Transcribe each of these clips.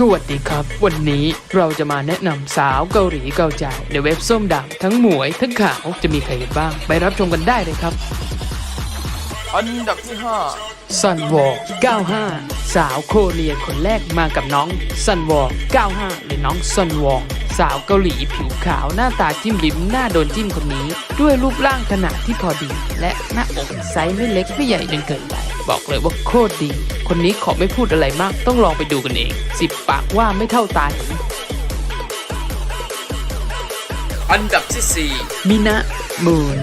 สวัสดีครับ วันนี้เราจะมาแนะนำสาวเกาหลีเกาใจในเว็บส้มดำทั้งหมวยทั้งขาวจะมีใครกันบ้าง ไปรับชมกันได้เลยครับ อันดับที่ห้าซันวอล95 สาวโคเรียคนแรกมากับน้องซันวอล95 หรือน้องซันวอลสาวเกาหลีผิวขาวหน้าตาจิ้มลิ้มหน้าโดนจิ้มคนนี้ ด้วยรูปร่างขนาดที่พอดี และหน้าอกไซส์ไม่เล็กไม่ใหญ่จนเกินไป บอกเลยว่าโคตรดี คนนี้ขอไม่พูดอะไรมากต้องลองไปดูกันเองสิบปากว่าไม่เท่าตาเห็นอันดับที่สี่มินะมูน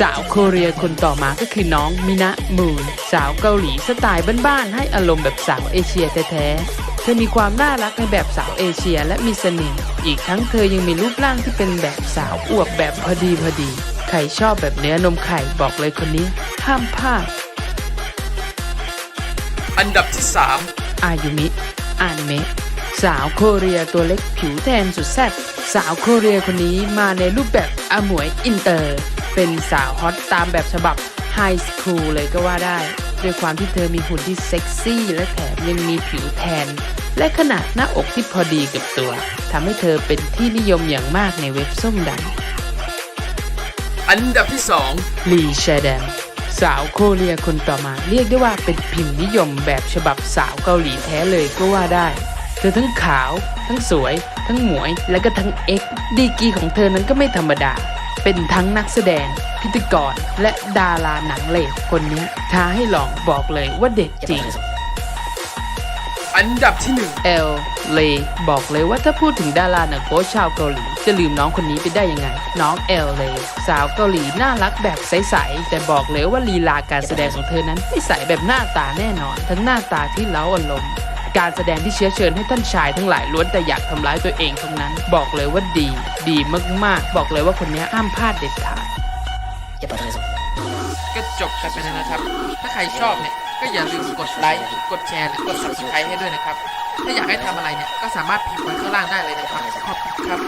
สาวโคเรียคนต่อมาก็คือน้องมินะมูนสาวเกาหลีสไตล์บ้านๆให้อารมณ์แบบสาวเอเชียแท้ๆเธอมีความน่ารักในแบบสาวเอเชียและมีเสน่ห์อีกทั้งเธอยังมีรูปร่างที่เป็นแบบสาวอวบแบบพอดีพอดี ใครชอบแบบเนื้อนมไข่บอกเลยคนนี้ห้ามพลาด อันดับที่สามอายุมิอานเมะสาวโคเรียตัวเล็กผิวแทนสุดแซ่บสาวโคเรียคนนี้มาในรูปแบบอาหมวยอินเตอร์ เป็นสาวฮอตตามแบบฉบับไฮสคูลเลยก็ว่าได้ ด้วยความที่เธอมีหุ่นที่เซ็กซี่และแถมยังมีผิวแทน และขนาดหน้าอกที่พอดีกับตัวทำให้เธอเป็นที่นิยมอย่างมากในเว็บส้มดังอันดับที่สองลีแชแดม สาวโคเรียคนต่อมาเรียกได้ว่าเป็นพิมพ์นิยมแบบฉบับสาวเกาหลีแท้เลยก็ว่าได้ เธอทั้งขาว ทั้งสวย ทั้งหมวย และก็ทั้งเอ็กซ์ดีกีของเธอนั้นก็ไม่ธรรมดา เป็นทั้งนักแสดง พิธีกรและดาราหนังเลยคนนี้ท้าให้ลองบอกเลยว่าเด็ดจริง อันดับที่หนึ่ง เอลเลบอกเลยว่าถ้าพูดถึงดาราหนังโป๊ชาวเกาหลี จะลืมน้องคนนี้ไปได้ยังไง น้องเอลเลสาวเกาหลีน่ารักแบบใส ๆ แต่บอกเลยว่าลีลาการแสดงของเธอนั้นไม่ใสแบบหน้าตาแน่นอน ทั้งหน้าตาที่เล้าอารมณ์การแสดงที่เชื้อเชิญให้ท่านชายทั้งหลายล้วนแต่อยากทำร้ายตัวเองทั้งนั้น บอกเลยว่าดี ดีมากๆ บอกเลยว่าคนนี้ห้ามพลาดเด็ดขาด ก็จบกันไปแล้วนะครับ ถ้าใครชอบเนี่ย ก็อย่าลืมกดไลค์กดแชร์และกด subscribe ให้ด้วยนะครับ ถ้าอยากให้ทำอะไรเนี่ยก็สามารถพิมพ์ไว้ข้างล่างได้เลยนะครับขอบคุณครับ